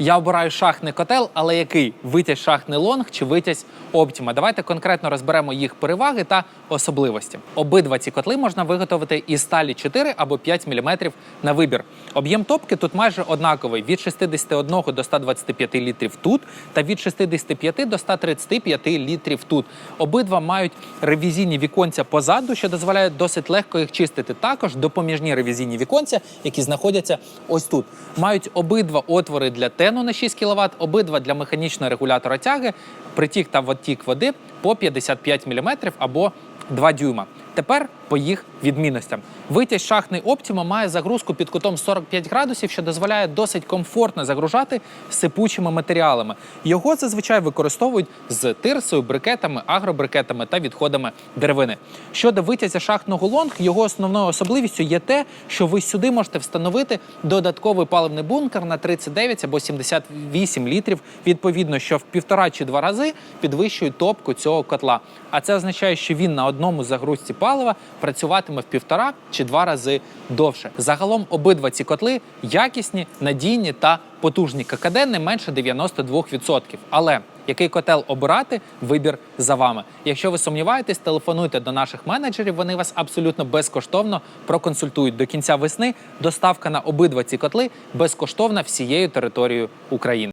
Я обираю шахтний котел, але який? Витязь шахтний лонг чи витязь Optima? Давайте конкретно розберемо їх переваги та особливості. Обидва ці котли можна виготовити із сталі 4 або 5 мм на вибір. Об'єм топки тут майже однаковий від 61 до 125 літрів тут та від 65 до 135 літрів тут. Обидва мають ревізійні віконця позаду, що дозволяє досить легко їх чистити. Також допоміжні ревізійні віконця, які знаходяться ось тут. Мають обидва отвори для тену на 6 кВт, обидва для механічного регулятора тяги, притік та відтік води по 55 мм або 2 дюйма. Тепер по їх відмінностям. Витязь шахтний Optima має загрузку під кутом 45 градусів, що дозволяє досить комфортно загружати сипучими матеріалами. Його зазвичай використовують з тирсою, брикетами, агробрикетами та відходами деревини. Щодо витязя шахтного лонг, його основною особливістю є те, що ви сюди можете встановити додатковий паливний бункер на 39 або 78 літрів, відповідно, що в півтора чи два рази підвищує топку цього котла. А це означає, що він на одному загрузці палива працюватиме в півтора чи два рази довше. Загалом обидва ці котли якісні, надійні та потужні. ККД не менше 92%. Але який котел обирати, вибір за вами. Якщо ви сумніваєтесь, телефонуйте до наших менеджерів. Вони вас абсолютно безкоштовно проконсультують до кінця весни. Доставка на обидва ці котли безкоштовна всією територією України.